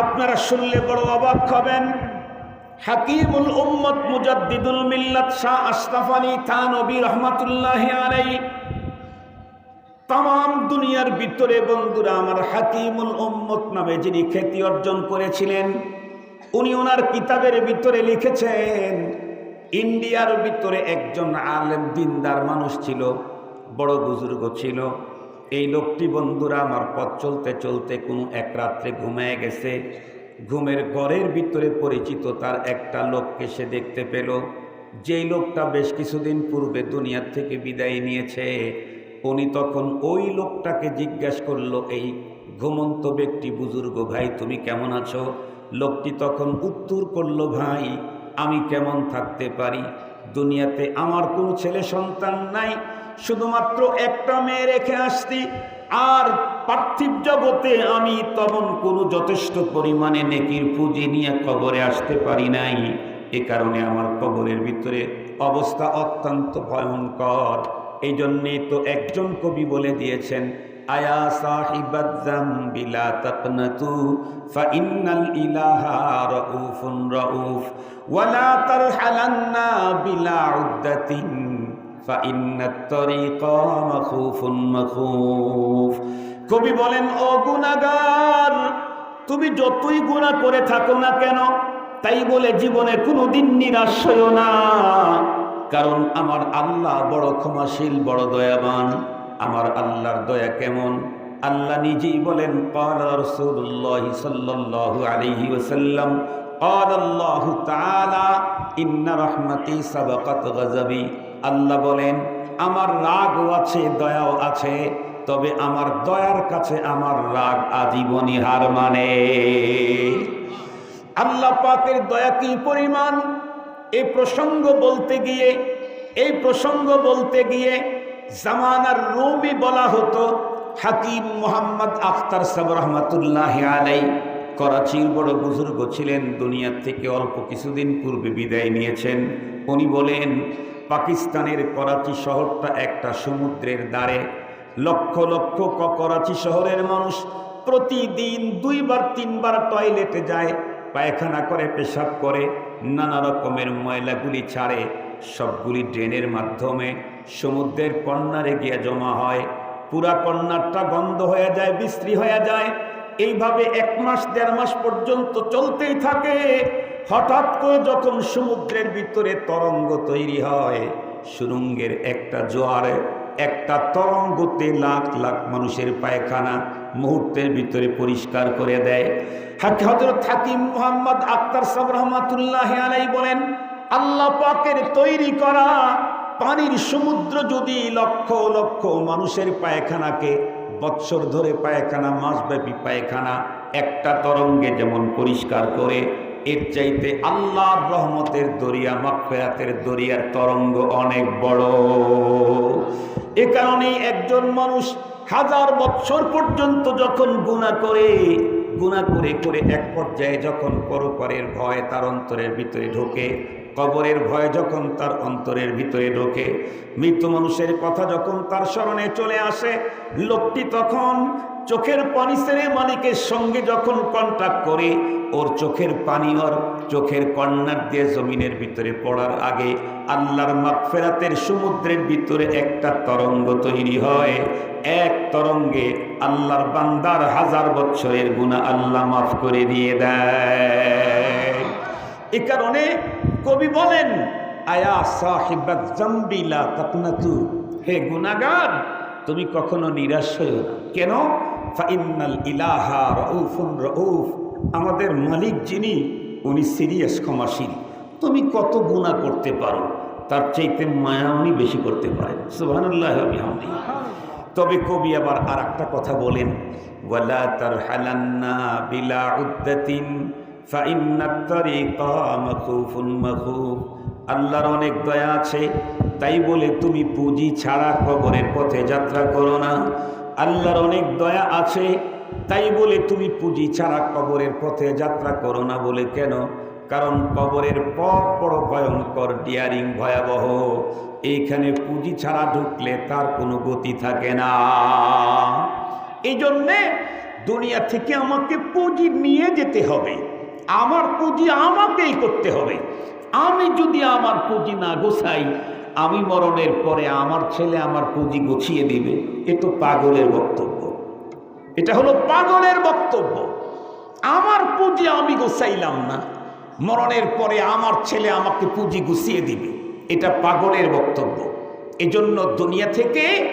আপনারা শুনলে বড় অবাক হবেন। হাকিমুল উম্মত মুজাদ্দিদুল মিল্লাত শাহ আশরাফ আলী থানবী রহমাতুল্লাহ আলাই তাম দুনিয়ার ভিতরে বন্ধুরা, আমার হাকিমুল উম্মত নামে যিনি খ্যাতি অর্জন করেছিলেন, উনি ওনার কিতাবের ভিতরে লিখেছেন, ইন্ডিয়ার ভিতরে একজন আলেম দিনদার মানুষ ছিল, বড় বুজুর্গ ছিল। এই লোকটি, বন্ধুরা, আমার পথ চলতে চলতে কোনো এক রাত্রে ঘুমায় গেছে। ঘুমের ঘরের ভিতরে পরিচিত তার একটা লোককে সে দেখতে পেল। যেই লোকটা বেশ কিছুদিন পূর্বে দুনিয়ার থেকে বিদায় নিয়েছে। উনি তখন ওই লোকটাকে জিজ্ঞাসা করল, এই ঘুমন্ত ব্যক্তি, বুজুর্গ ভাই, তুমি কেমন আছো? লোকটি তখন উত্তর করল, ভাই, আমি কেমন থাকতে পারি? দুনিয়াতে আমার কোনো ছেলে সন্তান নাই, শুধুমাত্র একটা মেয়ে রেখে আসছি। আর পার্থিব জগতে আমি তখন কোনো যথেষ্ট পরিমাণে নেকির পুঁজি নিয়ে কবরে আসতে পারি নাই। এ কারণে আমার কবরের ভিতরে অবস্থা অত্যন্ত ভয়ঙ্কর। এই জন্যে তো একজন কবি বলে দিয়েছেন আয়া সাহিবাদ জামবি, লা তাকনাতু ফাইন্নাল ইলাহা বিলা উদ্দাতিন ফাইন্নাত কবি বলেন, ও গুনাহগার, তুমি যতই গুনাহ করে থাকো না কেন, তাই বলে জীবনে কোনোদিন নিরাশ হইও না। কারণ আমার আল্লাহ বড় ক্ষমাশীল, বড় দয়াবান। আমার আল্লাহর দয়া কেমন আল্লাহ নিজেই বলেন قال رسول الله صلى الله عليه وسلم قال الله تعالى إن رحمتي سبقت غضبي আল্লাহ বলেন আমার রাগও আছে দয়াও আছে তবে আমার দয়ার কাছে আমার রাগ আজীবনী হার মানে আল্লাহ পাকের দয়া কি পরিমাণ এই প্রসঙ্গ বলতে গিয়ে এই প্রসঙ্গ বলতে গিয়ে জামানার রুমি বলা হতো হাকিম মোহাম্মদ আখতার সাব রহমতুল্লাহ আলাই করাচির বড় বুজুর্গ ছিলেন, দুনিয়ার থেকে অল্প কিছুদিন পূর্বে বিদায় নিয়েছেন। উনি বলেন, পাকিস্তানের করাচি শহরটা একটা সমুদ্রের দ্বারে। লক্ষ লক্ষ করাচি শহরের মানুষ প্রতিদিন দুইবার, তিনবার টয়লেটে যায়, পায়খানা করে, পেশাব করে, নানা রকমের ময়লাগুলি ছাড়ে। সবগুলি ড্রেনের মাধ্যমে সমুদ্রের কন্যারে গিয়ে জমা হয়। পুরা কন্যারটা বন্ধ হয়ে যায়, বিশ্রী হয়ে যায়। এইভাবে এক মাস, দেড় মাস পর্যন্ত চলতেই থাকে। হঠাৎ করে যখন সমুদ্রের ভিতরে তরঙ্গ তৈরি হয়, সুরঙ্গের একটা জোয়ারে, একটা তরঙ্গতে লাখ লাখ মানুষের পায়খানা মুহূর্তের ভিতরে পরিষ্কার করে দেয়। হজরত হাকিম মোহাম্মদ আক্তার সাব রহমাতুল্লাহ আলাই বলেন আল্লাহ পাকের তৈরি করা পানির সমুদ্র যদি লক্ষ লক্ষ মানুষের পায়খানাকে বৎসর ধরে পায়খানা, মাসব্যাপী পায়খানা, একটা তরঙ্গে যেমন পরিষ্কার করে, এর চাইতে আল্লাহর রহমতের দরিয়া, মাকফেরাতের দরিয়ার তরঙ্গ অনেক বড়। এ কারণেই একজন মানুষ হাজার বৎসর পর্যন্ত যখন গুণা করে গুণা করে করে এক পর্যায়ে যখন পরপরের ভয় তার অন্তরের ভিতরে ঢোকে কবরের ভয় যখন তার অন্তরের ভিতরে ঢোকে, মৃত্যু মানুষের কথা যখন তার স্মরণে চলে আসে, লোকটি তখন চোখের পানি সেরে মালিকের সঙ্গে যখন কন্ট্যাক্ট করে, ওর চোখের পানি ওর চোখের কন্যার দিয়ে জমিনের ভিতরে পড়ার আগে আল্লাহর মাগফেরাতের সমুদ্রের ভিতরে একটা তরঙ্গ তৈরি হয়। এক তরঙ্গে আল্লাহর বান্দার হাজার বছরের গুণা আল্লাহ মাফ করে দিয়ে দেয়। এ কারণে কবি বলেন, আয়া জাম্বিলা তাকনাতু। হে গুনাগার তুমি কখনো নিরাশ হইও কেন? ফাইনাল ইলাহা রউফুন রউফ। আমাদের মালিক যিনি, উনি সিরিয়াস, ক্ষমাশীল। তুমি কত গুণা করতে পারো, তার চাইতে মায়া উনি বেশি করতে পারেন। সুবহানাল্লাহ বিহামদি। তবে কবি আবার আর একটা কথা বলেন, ওয়ালা তারহালান্না বিলা উদ্দাতিন। আল্লাহর অনেক দয়া আছে, তাই বলে তুমি পুঁজি ছাড়া কবরের পথে যাত্রা করো না। আল্লাহর অনেক দয়া আছে, তাই বলে তুমি পুঁজি ছাড়া কবরের পথে যাত্রা করো না বলে কেন? কারণ কবরের পথ বড় ভয়ঙ্কর, ডিয়ারিং ভয়াবহ। এইখানে পুঁজি ছাড়া ঢুকলে তার কোনো গতি থাকে না। এই জন্যে দুনিয়া থেকে আমাকে পুঁজি নিয়ে যেতে হবে। আমার পুঁজি আমাকেই করতে হবে। আমি যদি আমার পুঁজি না গোছাই, আমি মরণের পরে আমার ছেলে আমার পুঁজি গুছিয়ে দিবে। এ তো পাগলের বক্তব্য। এটা হলো পাগলের বক্তব্য। আমার পুঁজি আমি গোছাইলাম না। মরণের পরে আমার ছেলে আমাকে পুঁজি গুছিয়ে দিবে। এটা পাগলের বক্তব্য। এজন্য দুনিয়া থেকে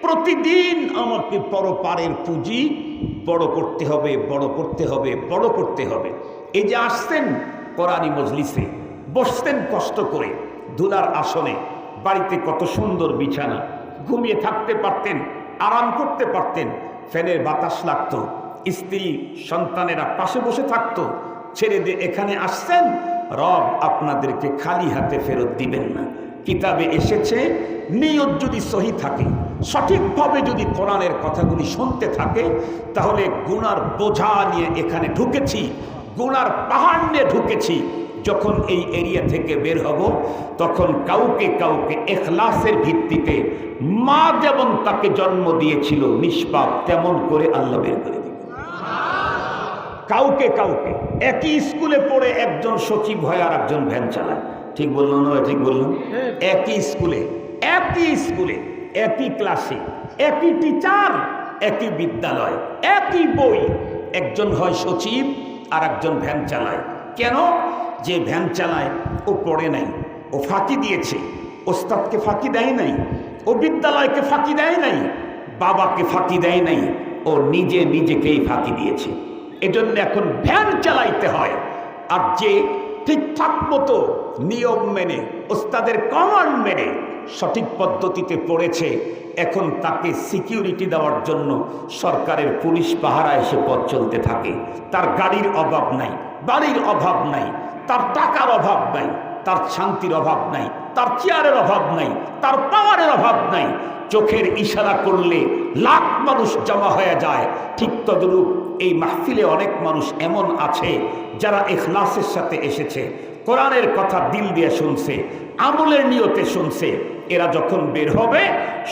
প্রতিদিন আমাকে পরপারের পুঁজি বড় করতে হবে, বড় করতে হবে, বড় করতে হবে। এই যে আসতেন কোরআনী মজলিসে, বসতেন কষ্ট করে, ধুলার আসনে, বাড়িতে কত সুন্দর বিছানা, ঘুমিয়ে থাকতে পারতেন, আরাম করতে পারতেন, ফ্যানের বাতাস লাগতো, স্ত্রী সন্তানেরা পাশে বসে থাকতো, ছেড়ে দিয়ে এখানে আসছেন, রব আপনাদেরকে খালি হাতে ফেরত দিবেন না। কিতাবে এসেছে, নিয়ত যদি সহি থাকে, সঠিকভাবে যদি কোরআনের কথাগুলি শুনতে থাকে, তাহলে গুনার বোঝা নিয়ে এখানে ঢুকেছি গুনার পাহাড় ঢুকেছি। যখন এই এরিয়া থেকে বের হব, তখন কাউকে কাউকে এখলাসের ভিত্তিতে মা যেমন তাকে জন্ম দিয়েছিল নিষ্পাপ, তেমন করে আল্লাহ বের করে দিবে। কাউকে কাউকে, একই স্কুলে পড়ে একজন সচিব হয় আর একজন ভ্যান চালায়। ঠিক বললাম না ঠিক বললাম একই স্কুলে একই স্কুলে, একই ক্লাসে, একই টিচার, একই বিদ্যালয়, একই বই। একজন হয় সচিব আর একজন ভ্যান চালায়। কেন? যে ভ্যান চালায়, ও পড়ে নাই, ও ফাঁকি দিয়েছে। ওস্তাদকে ফাঁকি দেয় নাই, ও বিদ্যালয়কে ফাঁকি দেয় নাই, বাবাকে ফাঁকি দেয় নাই, ও নিজে নিজেকেই ফাঁকি দিয়েছে। এজন্য এখন ভ্যান চালাইতে হয়। আর যে ঠিকঠাক মতো নিয়ম মেনে, ওস্তাদের কমান্ড মেনে সঠিক পদ্ধতিতে পড়েছে, এখন তাকে সিকিউরিটি দেওয়ার জন্য সরকারের পুলিশ পাহারা এসে পথ চলতে থাকে। তার গাড়ির অভাব নাই, বাড়ির অভাব নাই, তার টাকার অভাব নাই, তার শান্তির অভাব নাই, তার চেয়ারের অভাব নাই, তার পাওয়ারের অভাব নাই। চোখের ইশারা করলে লাখ মানুষ জমা হয়ে যায়। ঠিক তদরূপ এই মাহফিলে অনেক মানুষ এমন আছে যারা এখলাসের সাথে এসেছে, কোরআনের কথা দিল দিয়ে শুনছে, আমলের নিয়তে শুনছে এরা যখন বের হবে,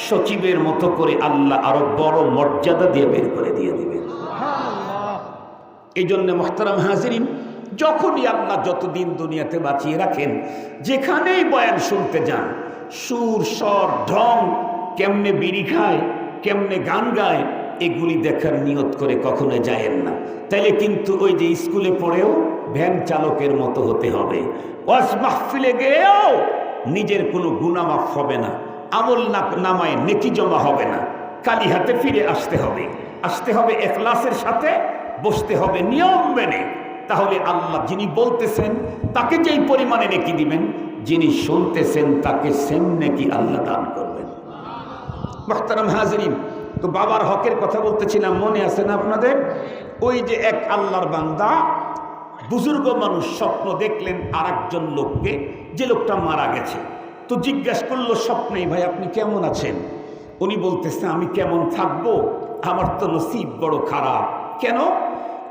সচিবের মতো করে আল্লাহ আরও বড় মর্যাদা দিয়ে বের করে দিয়ে দিবে। এই জন্য মোহতারাম হাজিরিন, যখনই আল্লাহ যতদিন দুনিয়াতে বাঁচিয়ে রাখেন, যেখানেই বয়ান শুনতে যান, সুর, স্বর, ঢং, কেমনে বিড়ি খায়, কেমনে গান গায়, এগুলি দেখার নিয়ত করে কখনো যায়েন না। তাইলে কিন্তু ওই যে স্কুলে পড়েও ভ্যান চালকের মতো হতে হবে। ওয়াজ মাহফিলে গিয়েও নিজের কোনো গুনামাফ হবে না, আমল না, নামায় নেকি জমা হবে না। কালি হাতে ফিরে আসতে হবে। আসতে হবে এখলাসের সাথে, বসতে হবে নিয়ম মেনে। তাহলে আল্লাহ যিনি বলতেছেন, তাকে যেই পরিমাণে নেকি দিবেন, যিনি শুনতেছেন, তাকে সেম নেকি আল্লাহ দান করবেন। মোহতারাম হাজরিন, তো বাবার হকের কথা বলতেছিলাম, মনে আছে না আপনাদের? ওই যে এক আল্লাহর বান্দা বুজুর্গ মানুষ স্বপ্ন দেখলেন আর একজন লোককে, যে লোকটা মারা গেছে। তো জিজ্ঞাসা করল, স্বপ্নেই ভাই আপনি কেমন আছেন? উনি বলতেছেন আমি কেমন থাকব? আমার তো নসিব বড় খারাপ। কেন?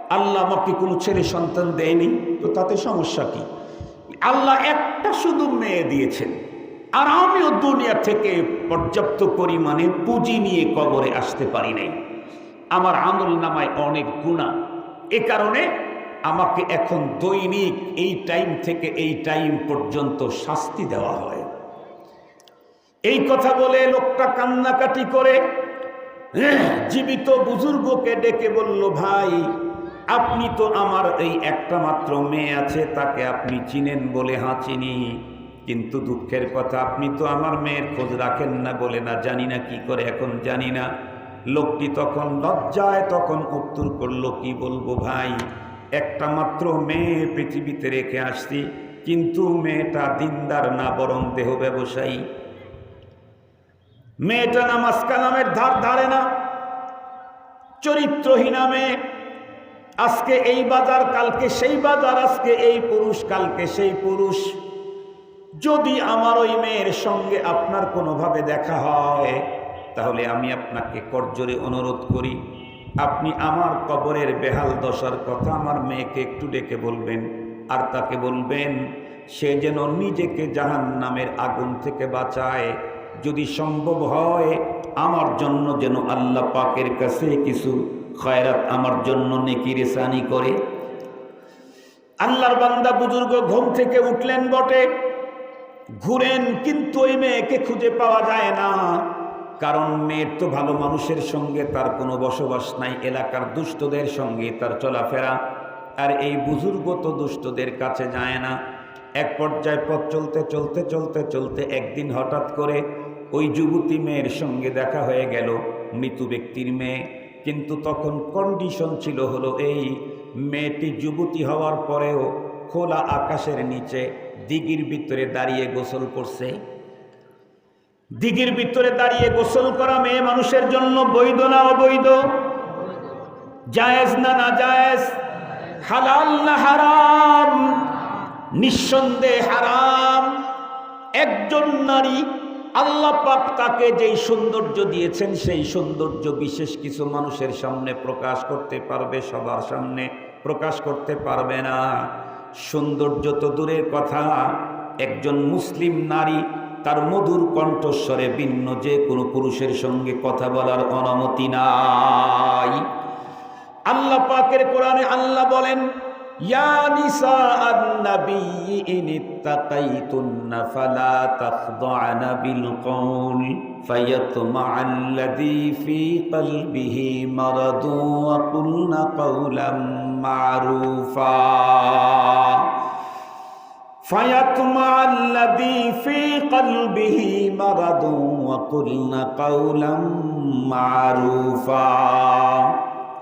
আল্লাহ আমাকে কোনো ছেলে সন্তান দেয়নি। তো তাতে সমস্যা কি? আল্লাহ একটা শুধু মেয়ে দিয়েছেন। আর আমিও দুনিয়া থেকে পর্যাপ্ত পরিমাণে পুঁজি নিয়ে কবরে আসতে পারি নাই। আমার আমল নামায় অনেক গুণা এ কারণে আমাকে এখন দৈনিক এই টাইম থেকে এই টাইম পর্যন্ত শাস্তি দেওয়া হয়। এই কথা বলে লোকটা কান্নাকাটি করে জীবিত বুজুর্গকে ডেকে বলল, ভাই, আপনি তো আমার এই একটা মাত্র মেয়ে আছে, তাকে আপনি চিনেন বলে হাঁ চিনি। কিন্তু দুঃখের কথা, আপনি তো আমার মেয়ের খোঁজ রাখেন না বলে না জানি না কি করে, এখন জানি না। লোকটি তখন লজ্জায় তখন উত্তর করল, কি বলব ভাই একটা মাত্র মেয়ে পৃথিবীতে রেখে আসছি, কিন্তু মেয়েটা দিনদার না, বরং দেহ ব্যবসায়ী। মেয়েটা নামাজ কালামের ধার ধারে না, চরিত্রহীনা মেয়ে। আজকে এই বাজার, কালকে সেই বাজার, আজকে এই পুরুষ, কালকে সেই পুরুষ। যদি আমার ওই মেয়ের সঙ্গে আপনার কোনোভাবে দেখা হয়, তাহলে আমি আপনাকে করজোরে অনুরোধ করি আপনি আমার কবরের বেহাল দশার কথা আমার মেয়েকে একটু ডেকে বলবেন। আর তাকে বলবেন, সে যেন নিজেকে জাহান নামের আগুন থেকে বাঁচায়। যদি সম্ভব হয়, আমার জন্য যেন আল্লাহ পাকের কাছে কিছু খয়রাত আমার জন্য নেকি রেসানি করে। আল্লাহর বান্দা বুজুর্গ ঘুম থেকে উঠলেন বটে। ঘুরেন, কিন্তু ওই মেয়েকে খুঁজে পাওয়া যায় না। কারণ মেয়ের তো ভালো মানুষের সঙ্গে তার কোনো বসবাস নাই, এলাকার দুষ্টদের সঙ্গে তার চলাফেরা। আর এই বুজুর্গ তো দুষ্টদের কাছে যায় না। এক পর্যায়ে পথ চলতে চলতে চলতে চলতে একদিন হঠাৎ করে ওই যুবতী মেয়ের সঙ্গে দেখা হয়ে গেল মৃত ব্যক্তির মেয়ে। কিন্তু তখন কন্ডিশন ছিল হলো এই মেয়েটি যুবতী হওয়ার পরেও খোলা আকাশের নিচে দিঘির ভিতরে দাঁড়িয়ে গোসল করছে। দিঘির ভিতরে দাঁড়িয়ে গোসল করা মেয়ে মানুষের জন্য বৈধ না অবৈধ? জায়েজ না না জায়েজ হালাল না হারাম? নিঃসন্দেহে হারাম। একজন নারী আল্লাহ পাক তাকে যেই সৌন্দর্য দিয়েছেন, সেই সৌন্দর্য বিশেষ কিছু মানুষের সামনে প্রকাশ করতে পারবে, সবার সামনে প্রকাশ করতে পারবে না। সৌন্দর্য তো দূরের কথা। একজন মুসলিম নারী তার মধুর কণ্ঠস্বরে ভিন্ন যে কোনো পুরুষের সঙ্গে কথা বলার অনুমতি নাই। আল্লাহ পাকের কোরআনে আল্লাহ বলেন মা'রুফা। فيطمع الذي في قلبه مرض وقلن قولا معروفا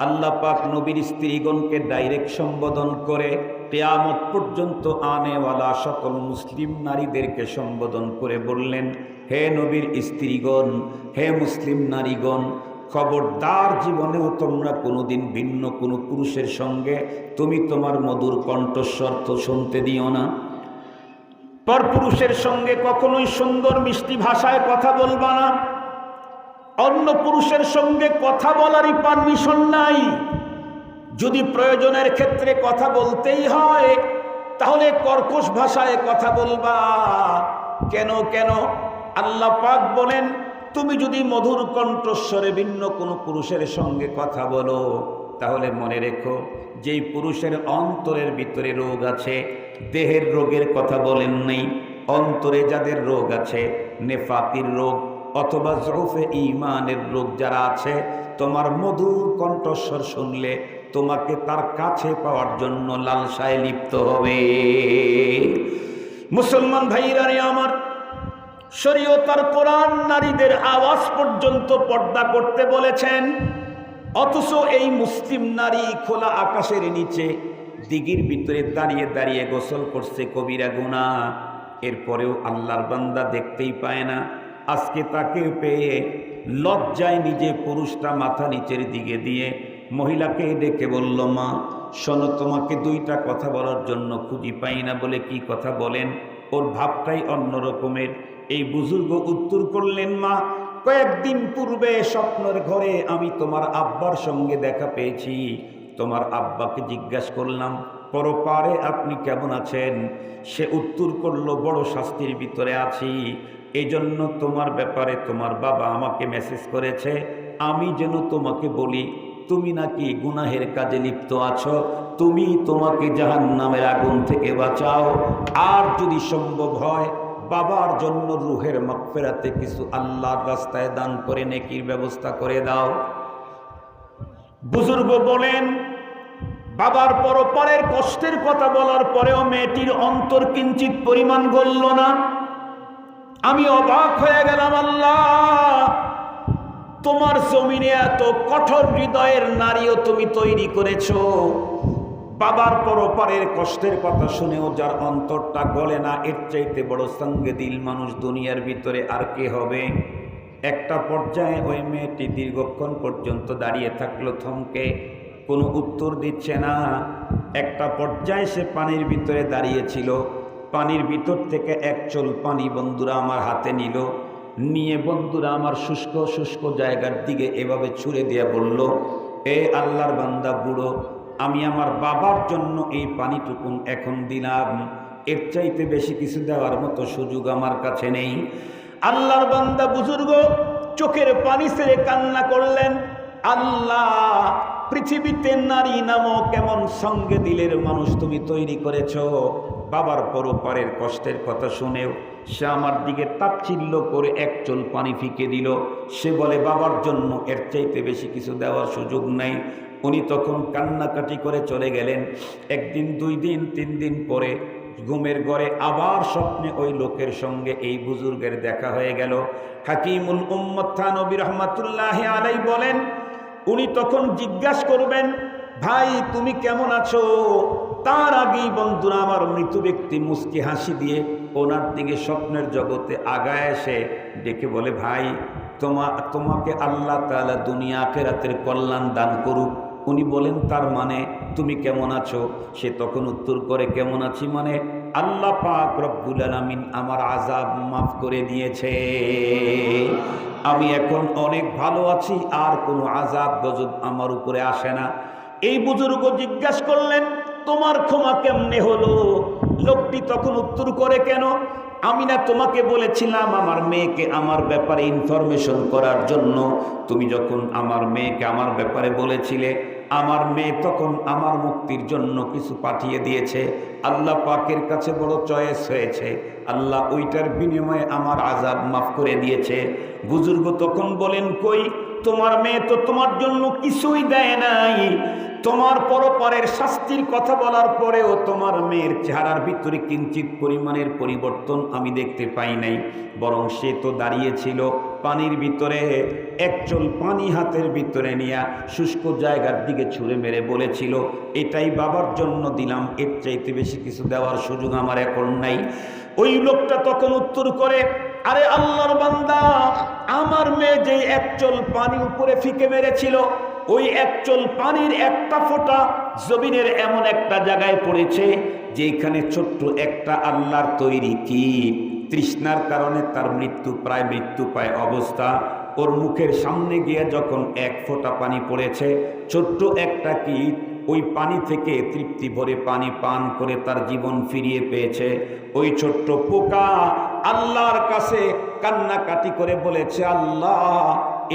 আল্লাহ পাক নবীর স্ত্রীগণকে ডাইরেক্ট সম্বোধন করে কেয়ামত পর্যন্ত আনেওয়ালা সকল মুসলিম নারীদেরকে সম্বোধন করে বললেন হে নবীর স্ত্রীগণ হে মুসলিম নারীগণ খবরদার জীবনেও তোমরা কোনোদিন ভিন্ন কোনো পুরুষের সঙ্গে তুমি তোমার মধুর কণ্ঠস্বর তো শুনতে দিও না পরপুরুষের সঙ্গে কখনোই সুন্দর মিষ্টি ভাষায় কথা বলবা না। অন্য পুরুষের সঙ্গে কথা বলারই পারমিশন নাই। যদি প্রয়োজনের ক্ষেত্রে কথা বলতেই হয়, তাহলে কর্কশ ভাষায় কথা বলবা। কেন কেন? আল্লাহ পাক বলেন, তুমি যদি মধুর কণ্ঠস্বরে ভিন্ন কোনো পুরুষের সঙ্গে কথা বলো, তাহলে মনে রেখো, যেই পুরুষের অন্তরের ভিতরে রোগ আছে দেহের রোগের কথা বলেন নেই। অন্তরে যাদের রোগ আছে, নেফাকির রোগ অথবা জরফে ইমানের রোগ যারা আছে, তোমার মধুর কণ্ঠস্বর শুনলে তোমাকে তার কাছে পাওয়ার জন্য লালসায় লিপ্ত হবে। মুসলমান ভাইরা রে আমার, শরীয়তার কোরআন নারীদের আওয়াজ পর্যন্ত পর্দা করতে বলেছেন। অথচ এই মুসলিম নারী খোলা আকাশের নিচে দিঘির ভিতরে দাঁড়িয়ে দাঁড়িয়ে গোসল করছে কবিরা গুণা। এরপরেও আল্লাহর বান্দা দেখতেই পায় না। আজকে তাকে পেয়ে লজ্জায় নিজে পুরুষটা মাথা নিচের দিকে দিয়ে মহিলাকে ডেকে বলল, মা, শোনো, তোমাকে দুইটা কথা বলার জন্য খুঁজি পাই না বলে কি কথা বলেন? ওর ভাবটাই অন্য রকমের। এই বুজুর্গ উত্তর করলেন, মা, কয়েকদিন পূর্বে স্বপ্নের ঘরে আমি তোমার আব্বার সঙ্গে দেখা পেয়েছি। তোমার আব্বাকে জিজ্ঞাসা করলাম, পরপারে আপনি কেমন আছেন? সে উত্তর করল, বড় শাস্তির ভিতরে আছি। এই জন্য তোমার ব্যাপারে তোমার বাবা আমাকে মেসেজ করেছে। আমি যেন তোমাকে বলি, তুমি নাকি গুনাহের কাজে লিপ্ত আছো? তুমি তোমাকে জাহান নামের আগুন থেকে বাঁচাও। আর যদি সম্ভব হয়, বাবার জন্য রুহের মকফেরাতে কিছু আল্লাহর রাস্তায় দান করে নেকির ব্যবস্থা করে দাও। বুজুর্গ বলেন, বাবার পরপরের কষ্টের কথা বলার পরেও মেয়েটির অন্তর কিঞ্চিত পরিমাণ গলল না। আমি অবাক হয়ে গেলাম, আল্লাহ! তোমার জমিনে এত কঠোর হৃদয়ের নারীও তুমি তৈরি করেছ। বাবার পরপারের কষ্টের কথা শুনেও যার অন্তরটা গলে না, এর চাইতে বড় সঙ্গে দিল মানুষ দুনিয়ার ভিতরে আর কে হবে? একটা পর্যায়ে ওই মেয়েটি দীর্ঘক্ষণ পর্যন্ত দাঁড়িয়ে থাকল, থমকে। কোনো উত্তর দিচ্ছে না। একটা পর্যায়ে সে পানির ভিতরে দাঁড়িয়েছিল। পানির ভিতর থেকে এক চোল পানি বন্ধুরা আমার হাতে নিল। নিয়ে বন্ধুরা আমার শুষ্ক শুষ্ক জায়গার দিকে এভাবে ছুঁড়ে দিয়ে বলল, এ আল্লাহর বান্দা বুড়ো, আমি আমার বাবার জন্য এই পানিটুকুন এখন দিলাম। এর চাইতে বেশি কিছু দেওয়ার মতো সুযোগ আমার কাছে নেই। আল্লাহর বান্দা বুজুর্গ চোখের পানি ছেড়ে কান্না করলেন, আল্লাহ, পৃথিবীতে নারী নামক কেমন সঙ্গে দিলের মানুষ তুমি তৈরি করেছ। বাবার পরপারের কষ্টের কথা শুনেও সে আমার দিকে তাচ্ছিল্য করে এক চোল পানি ফিকে দিল। সে বলে, বাবার জন্য এর চাইতে বেশি কিছু দেওয়ার সুযোগ নাই। উনি তখন কান্নাকাটি করে চলে গেলেন। একদিন, দুই দিন, তিন দিন পরে ঘুমের ঘরে আবার স্বপ্নে ওই লোকের সঙ্গে এই বুজুর্গের দেখা হয়ে গেল। হাকিমুল উম্মদ থানবী রহমাতুল্লাহ আলাই বলেন, উনি তখন জিজ্ঞাসা করবেন, ভাই, তুমি কেমন আছো? তার আগেই বন্ধুরা আমার মৃত ব্যক্তি মুস্কি হাসি দিয়ে ওনার দিকে স্বপ্নের জগতে আগায় এসে ডেকে বলে, ভাই, তোমা, তোমাকে আল্লাহ তাআলা দুনিয়া ফেরাতের কল্যাণ দান করুক। উনি বলেন, তার মানে তুমি কেমন আছো? সে তখন উত্তর করে, কেমন আছি? মানে আল্লাহ পাক রব্বুল আলামিন আমার আজাব মাফ করে দিয়েছে। আমি এখন অনেক ভালো আছি, আর কোনো আজাব গজব আমার উপরে আসে না। এই বুজুর্গ জিজ্ঞাসা করলেন, তোমার ক্ষমা কেমনে হলো? লোকটি তখন উত্তর করে, কেন? আমি না তোমাকে বলেছিলাম আমার মেয়েকে আমার ব্যাপারে ইনফরমেশন করার জন্য। তুমি যখন আমার মেয়েকে আমার ব্যাপারে বলেছিলে আমার মেয়ে তখন আমার মুক্তির জন্য কিছু পাঠিয়ে দিয়েছে। আল্লাহ পাকের কাছে বড় চয়েস হয়েছে। আল্লাহ ওইটার বিনিময়ে আমার আজাব মাফ করে দিয়েছে। বুজুর্গ তখন বলেন, কই, তোমার মেয়ে তো তোমার জন্য কিছুই দেয় নাই। তোমার পরপরের শাস্তির কথা বলার পরেও তোমার মেয়ের চেহারার ভিতরে কিঞ্চিত পরিমাণের পরিবর্তন আমি দেখতে পাই নাই। বরং সে তো দাঁড়িয়েছিল পানির ভিতরে একচল পানি হাতের ভিতরে নিয়ে শুষ্ক জায়গার দিকে ছুঁড়ে মেরে বলেছিল, এটাই বাবার জন্য দিলাম, এর চাইতে বেশি কিছু দেওয়ার সুযোগ আমার এখন নাই। ওই লোকটা তখন উত্তর করে, আরে আল্লাহর বান্দা, আমার মেয়ে যে একচল পানি উপরে ফিকে মেরেছিল ওই একচল পানির একটা ফোঁটা জমিনের এমন একটা জায়গায় পড়েছে, যেখানে ছোট্ট একটা আল্লাহর তৈরি কি তৃষ্ণার কারণে তার মৃত্যু প্রায় মৃত্যু পায় অবস্থা। ওর মুখের সামনে গিয়ে যখন এক ফোঁটা পানি পড়েছে, ছোট্ট একটা কীট ওই পানি থেকে তৃপ্তি ভরে পানি পান করে তার জীবন ফিরিয়ে পেয়েছে। ওই ছোট্ট পোকা আল্লাহর কাছে কান্নাকাটি করে বলেছে, আল্লাহ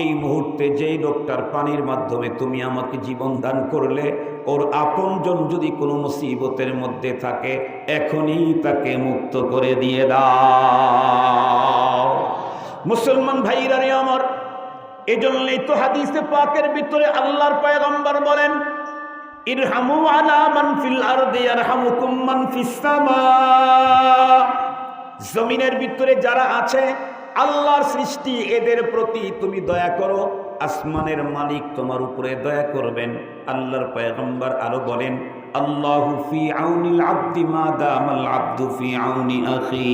এই মুহূর্তে যেই লোকটার পানির মাধ্যমে তুমি আমাকে জীবন দান করলে, ওর আপনজন যদি কোনো মুসিবতের মধ্যে থাকে, এখনই তাকে মুক্ত করে দিয়ে দাও। মুসলমান ভাইরা রে আমার, এজন্যই তো হাদিসে পাকের ভিতরে আল্লাহর পয়গম্বর বলেন, ইরহামু আলা মান ফিল আরদি ইয়ারহামুকুম মান ফিস সামা। জমিনের ভিতরে যারা আছে আল্লাহর সৃষ্টি এদের প্রতি তুমি দয়া করো, আসমানের মালিক তোমার উপরে দয়া করবেন। আল্লাহর পয়গম্বর আরও বলেন, আল্লাহু আব্দি মা আখি।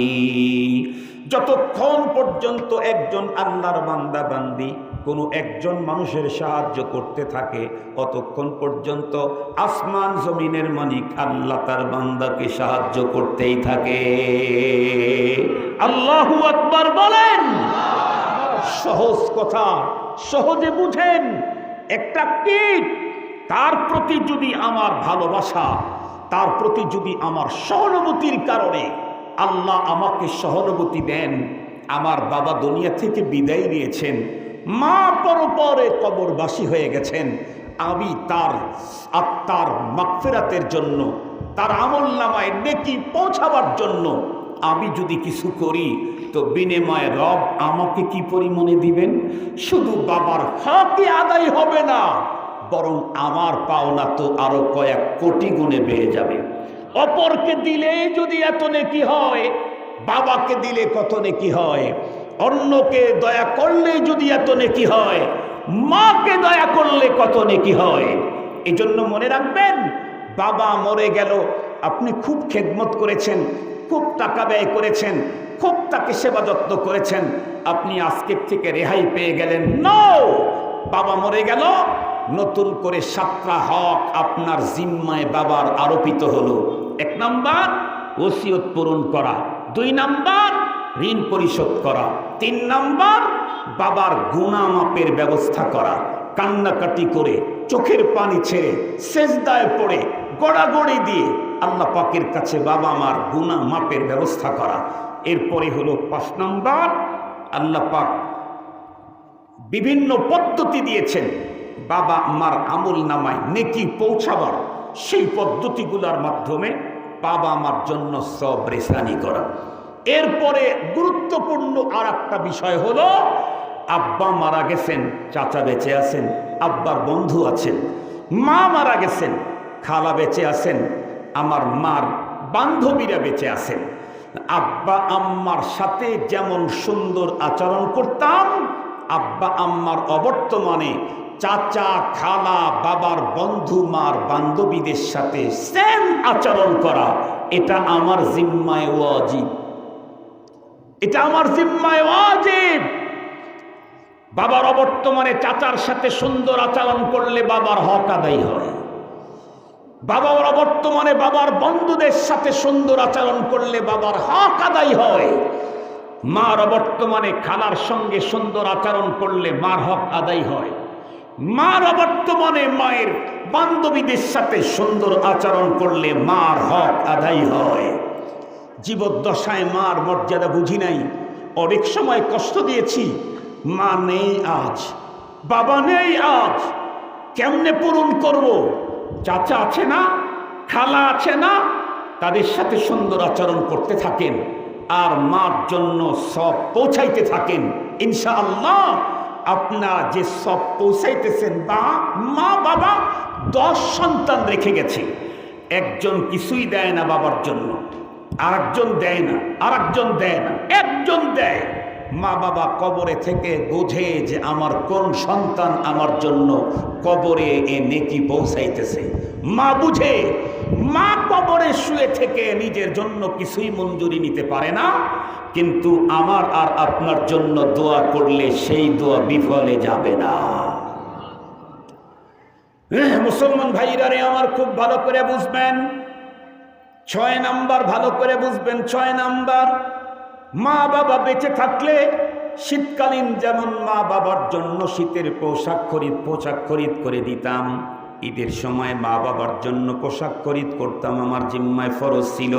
যতক্ষণ পর্যন্ত একজন আল্লাহর বান্দা বান্দি কোনো একজন মানুষের সাহায্য করতে থাকে অতক্ষণ পর্যন্ত আসমান জমিনের মালিক আল্লাহ তার বান্দাকে সাহায্য করতেই থাকে। আল্লাহু আকবার বলেন। সহজ কথা, সহজে বুঝেন। একটা কীট তার প্রতি যদি আমার ভালোবাসা, তার প্রতি যদি আমার সহানুভূতির কারণে আল্লাহ আমাকে সহানুভূতি দেন, আমার বাবা দুনিয়া থেকে বিদায় নিয়েছেন, মা পরপরে কবরবাসী হয়ে গেছেন, আমি তার আত্মার মাগফিরাতের জন্য, তার আমল নামায় নেকি পৌঁছাবার জন্য আমি যদি কিছু করি, তো বিনিময়ে রব আমাকে কি পরিমাণে দিবেন? শুধু বাবার হকই আদায় হবে না, বরং আমার পাওনা তো আরও কয়েক কোটি গুণে বেড়ে যাবে। অপরকে দিলে যদি এত নেকি হয়, বাবাকে দিলে কত নেকি হয়, অন্যকে দয়া করলে যদি এত নেকি হয়, মাকে দয়া করলে কত নেকি হয় এই জন্য মনে রাখবেন, বাবা মরে গেল, আপনি খুব খেদমত করেছেন খুব টাকা ব্যয় করেছেন, খুব তাকে সেবা যত্ন করেছেন। আপনি আজকের থেকে রেহাই পেয়ে গেলেন। নো বাবা মরে গেল। নতুন করে সাতটা হক আপনার জিম্মায় বাবার আরোপিত হলো। এক নাম্বার, ওসিয়ত পূরণ করা। দুই নাম্বার, ঋণ পরিশোধ করা। তিন নাম্বার, বাবার গুণা মাপের ব্যবস্থা করা। কান্নাকাটি করে, চোখের পানি ছেড়ে, সেজদায় পড়ে, গড়াগড়ি দিয়ে আল্লাহ পাকের কাছে বাবা মার গুণা মাপের ব্যবস্থা করা। এরপরে হলো পাঁচ নাম্বার, আল্লাহ পাক বিভিন্ন পদ্ধতি দিয়েছেন। বাবা মার আমল নামায় নেকি পৌঁছাবার সেই পদ্ধতিগুলোর মাধ্যমে বাবা মার জন্য সব রেসানি করা। এরপরে গুরুত্বপূর্ণ আর একটা বিষয় হলো, আব্বা মারা গেছেন, চাচা বেঁচে আছেন, আব্বার বন্ধু আছেন, মা মারা গেছেন, খালা বেঁচে আছেন আমার মার বান্ধবীরা বেঁচে আছেন। আব্বা আম্মার সাথে যেমন সুন্দর আচরণ করতাম, আব্বা আম্মার অবর্তমানে চাচা, খালা, বাবার বন্ধু, মার বান্ধবীদের সাথে সেম আচরণ করা, এটা আমার জিম্মায় ওয়াজিব। এটা আমার জিম্মায় ওয়াজিব। বাবার অবর্তমানে চাচার সাথে সুন্দর আচরণ করলে বাবার হক আদায় হয়। বাবার অবর্তমানে বাবার বন্ধুদের সাথে সুন্দর আচরণ করলে বাবার হক আদায় হয়। মার অবর্তমানে খালার সঙ্গে সুন্দর আচরণ করলে মার হক আদায় হয়। মার অবর্তমানে মায়ের বান্ধবীদের সাথে সুন্দর আচরণ করলে মার হক আদায় হয়। জীবদ্দশায় মার মর্যাদা বুঝি নাই। অনেক সময় কষ্ট দিয়েছি। মা নেই আজ। বাবা নেই আজ। কেমনে পূরণ করব? চাচা আছে না, খালা আছে না, তাদের সাথে সুন্দর আচরণ করতে থাকেন আর মার জন্য সব পৌঁছাইতে থাকেন। ইনশাআল্লাহ আপনারা যে সব পৌঁছাইতেছেন বা মা, বাবা, দশ সন্তান রেখে গেছে। একজন কিছুই দেয় না বাবার জন্য, আরেকজন দেয় না, আরেকজন দেয় না, একজন দেয়। মা বাবা কবরে থেকে বোঝে যে আমার কোন সন্তান আমার জন্য কবরে এ নেকি পৌঁছাইতেছে। মা বুঝে, মা কবরে শুয়ে থেকে নিজের জন্য কিছুই মঞ্জুরি নিতে পারে না, কিন্তু আমার আর আপনার জন্য দোয়া করলে সেই দোয়া বিফলে যাবে না। মুসলমান ভাইরা রে আমার খুব ভালো করে বুঝবেন। ছয় নাম্বার ভালো করে বুঝবেন, ছয় নাম্বার। মা বাবা বেঁচে থাকলে শীতকালীন যেমন মা বাবার জন্য শীতের পোশাক খরিদ পোশাক খরিদ করে দিতাম। ঈদের সময় মা বাবার জন্য পোশাক খরিদ করতাম, আমার জিম্মায় ফরজ ছিল।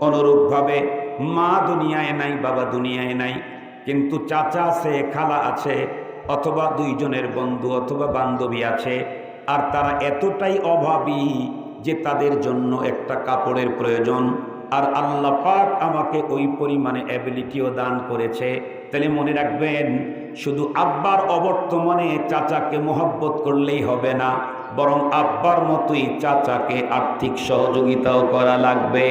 অনুরূপভাবে মা দুনিয়ায় নাই, বাবা দুনিয়ায় নাই। কিন্তু চাচা আছে, খালা আছে, অথবা দুইজনের বন্ধু অথবা বান্ধবী আছে, আর তারা এতটাই অভাবী যে তাদের জন্য একটা কাপড়ের প্রয়োজন। আর আল্লাহ পাক আমাকে ওই পরিমাণে অ্যাবিলিটিও দান করেছে। তাহলে মনে রাখবেন, শুধু আব্বার অবর্তমানে চাচাকে মোহব্বত করলেই হবে না, বরং আব্বার মতোই চাচাকে আর্থিক সহযোগিতাও করা লাগবে।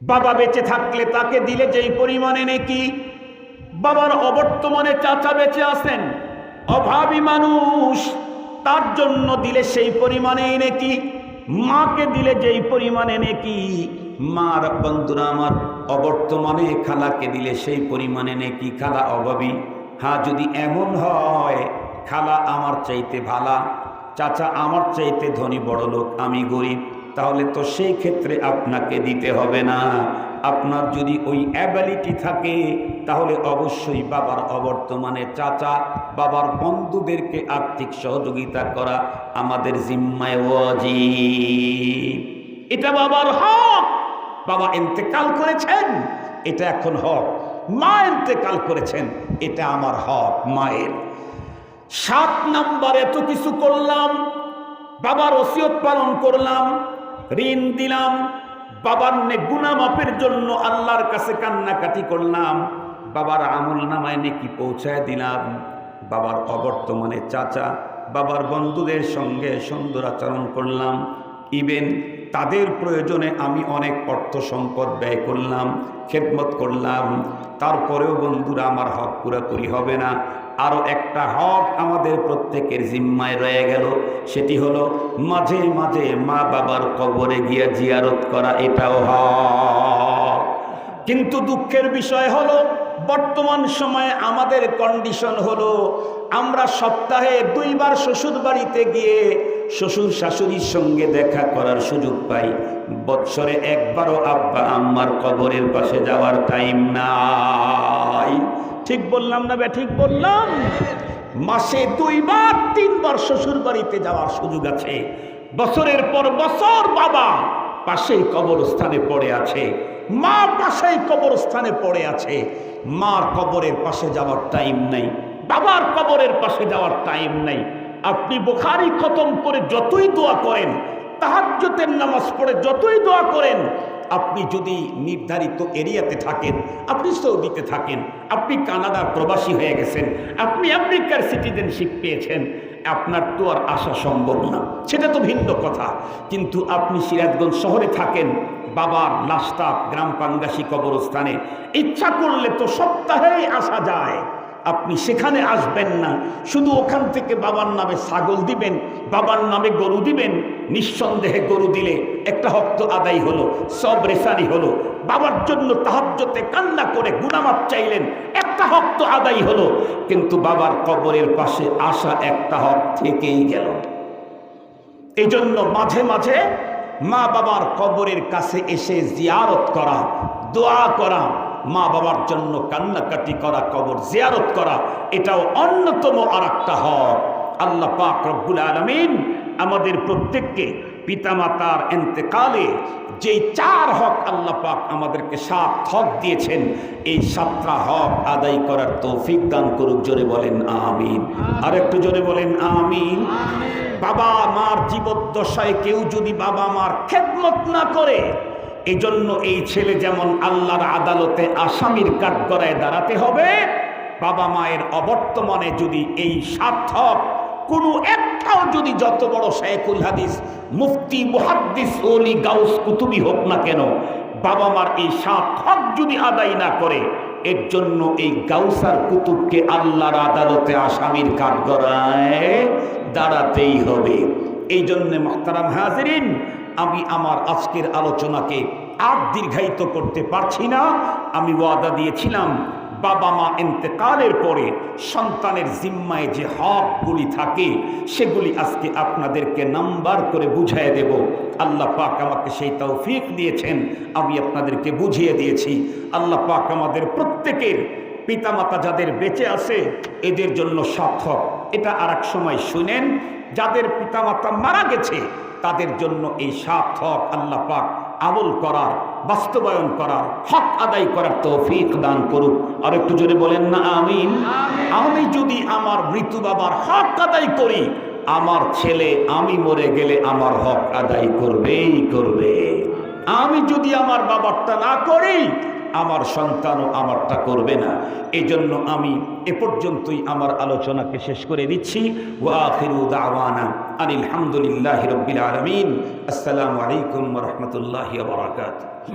বাবা বেঁচে থাকলে তাকে দিলে যেই পরিমাণে নাকি, বাবার অবর্তমানে চাচা বেঁচে আছেন, অভাবী মানুষ, তার জন্য দিলে সেই পরিমাণেই নাকি। মাকে দিলে যেই পরিমাণে নেকি মার বন্ধুরা আমার, অবর্তমানে খালাকে দিলে সেই পরিমাণে নেকি খালা অভাবী হ্যাঁ যদি এমন হয়, খালা আমার চাইতে ভালা, চাচা আমার চাইতে ধনী বড় লোক আমি গরিব, তাহলে তো সেই ক্ষেত্রে আপনাকে দিতে হবে না। আপনার যদি ওই অ্যাবিলিটি থাকে, তাহলে অবশ্যই বাবার অবর্তমানে চাচা, বাবার বন্ধুদেরকে আর্থিক সহযোগিতা করা আমাদের জিম্মায় ওয়াজিব। এটা বাবার হক। বাবা ইন্তেকাল করেছেন, এটা এখন হক। মা ইন্তেকাল করেছেন, এটা আমার হক, মায়ের। সাত নাম্বার এত কিছু করলাম, বাবার ওসিয়ত পালন করলাম, ঋণ দিলাম বাবার নে গুনা মাপের জন্য আল্লাহর কাছে কান্নাকাটি করলাম। বাবার আমল নামায় নেকি পৌঁছায় দিলাম। বাবার অবর্তমানে চাচা, বাবার বন্ধুদের সঙ্গে সুন্দর আচরণ করলাম। ইভেন তাদের প্রয়োজনে আমি অনেক অর্থ সম্পদ ব্যয় করলাম, খেদমত করলাম। তারপরেও বন্ধুরা, আমার হক পুরাপুরি হবে না। আরও একটা হক আমাদের প্রত্যেকের জিম্মায় রয়ে গেল, সেটি হলো মাঝে মাঝে মা বাবার কবরে গিয়া জিয়ারত করা, এটাও হক। কিন্তু দুঃখের বিষয় হলো, বর্তমান সময়ে আমাদের কন্ডিশন হলো, আমরা সপ্তাহে দুইবার শ্বশুর বাড়িতে গিয়ে শ্বশুর শাশুড়ির সঙ্গে দেখা করার সুযোগ পাই। বৎসরে একবারও আব্বা আম্মার কবরের পাশে যাওয়ার টাইম নাই। ঠিক বললাম না বে, ঠিক বললাম? মাসে দুইবার, তিনবার শ্বশুর বাড়িতে যাওয়ার সুযোগ আছে। বছরের পর বছর বাবা পাশেই কবরস্থানে পড়ে আছে। মা পাশেই কবরস্থানে পড়ে আছে। মার কবরের পাশে যাওয়ার টাইম নাই। বাবার কবরের পাশে যাওয়ার টাইম নাই। আপনি বোখারি খতম করে যতই দোয়া করেন তাহাজ্জতের নামাজ পড়ে যতই দোয়া করেন, আপনি যদি নির্ধারিত এরিয়াতে থাকেন, আপনি সৌদিতে থাকেন, আপনি কানাডার প্রবাসী হয়ে গেছেন, আপনি আমেরিকার সিটিজেনশিপ পেয়েছেন, আপনার তো আর আসা সম্ভব না। সেটা তো ভিন্ন কথা। কিন্তু আপনি সিরাজগঞ্জ শহরে থাকেন, বাবার লাস্তা গ্রাম পাঙ্গাসী কবরস্থানে, ইচ্ছা করলে তো সপ্তাহেই আসা যায়। আপনি সেখানে আসবেন না। শুধু ওখান থেকে বাবার নামে ছাগল দিবেন, বাবার নামে গরু দিবেন, নিঃসন্দেহে গরু দিলে একটা হক্ত আদায় হলো, সব রেসারি হলো। বাবার জন্য তাহাজ্যতে কান্না করে গুনামাপ চাইলেন, একটা হক তো আদায় হলো। কিন্তু বাবার কবরের পাশে আসা একটা হক থেকেই গেল। এই জন্য মাঝে মাঝে মা বাবার কবরের কাছে এসে জিয়ারত করা, দোয়া করা মা বাবার জন্য কান্নাকাটি করা, কবর জিয়ারত করা, এটাও অন্যতম আর একটা হক। আল্লাহ পাক রব্বুল আলমিন আমাদের প্রত্যেককে পিতামাতার এন্তেকালে যেই চার হক আল্লাহ পাক আমাদেরকে সাত হক দিয়েছেন, এই সাতটা হক আদায় করার তৌফিক দান করুক, জোরে বলেন আমিন। আর একটু জোরে বলেন আমিন। বাবা মার জীবদ্দশায় কেউ যদি বাবা মার খেদমত না করে এই জন্য এই ছেলে যেমন আল্লাহর আদালতে আসামির কাঠগড়ায় দাঁড়াতে হবে, বাবা মায়ের অবর্তমানে যদি এই সার্থক কোনো একটাও যদি যত বড় শেখুল হাদিস, মুফতি, মুহাদ্দিস, ওলি, গাউস, কুতুবি হোক না কেন, বাবা মার এই সার্থক যদি আদায় না করে, এর জন্য এই গাউসার কুতুবকে আল্লাহর আদালতে আসামির কাঠগড়ায় দাঁড়াতেই হবে। এই জন্যে মোহতারাম হাজরিন আমি আমার আজকের আলোচনাকে আর দীর্ঘায়িত করতে পারছি না। আমি ওয়াদা দিয়েছিলাম, বাবা মা এন্তেকালের পরে সন্তানের জিম্মায় যে হকগুলি থাকে, সেগুলি আজকে আপনাদেরকে নাম্বার করে বুঝিয়ে দেব। আল্লাহ পাক আমাকে সেই তৌফিক দিয়েছেন, আমি আপনাদেরকে বুঝিয়ে দিয়েছি। আল্লাহ পাক আমাদের প্রত্যেকের পিতামাতা যাদের বেঁচে আছে, এদের জন্য সার্থক। এটা আর সময় শুনেন, যাদের পিতামাতা মারা গেছে তাদের জন্য এই সার্থক আল্লাহ পাক আমল করার, বাস্তবায়ন করার, হক আদায় করার তৌফিক দান করুক। আর একটু জোরে বলেন না, আমিন। আমি যদি আমার মৃত্যু বাবার হক আদায় করি, আমার ছেলে আমি মরে গেলে আমার হক আদায় করবেই করবে। আমি যদি আমার বাবারটা না করি আমার সন্তানও আমারটা করবে না। এই জন্য আমি এ পর্যন্তই আমার আলোচনাকে শেষ করে দিচ্ছি। ওয়াখিরু দাওয়ানা আনিল হামদুলিল্লাহি রাব্বিল আলামিন। আসসালামু আলাইকুম রহমতুল্লাহ বারাকাতুহু।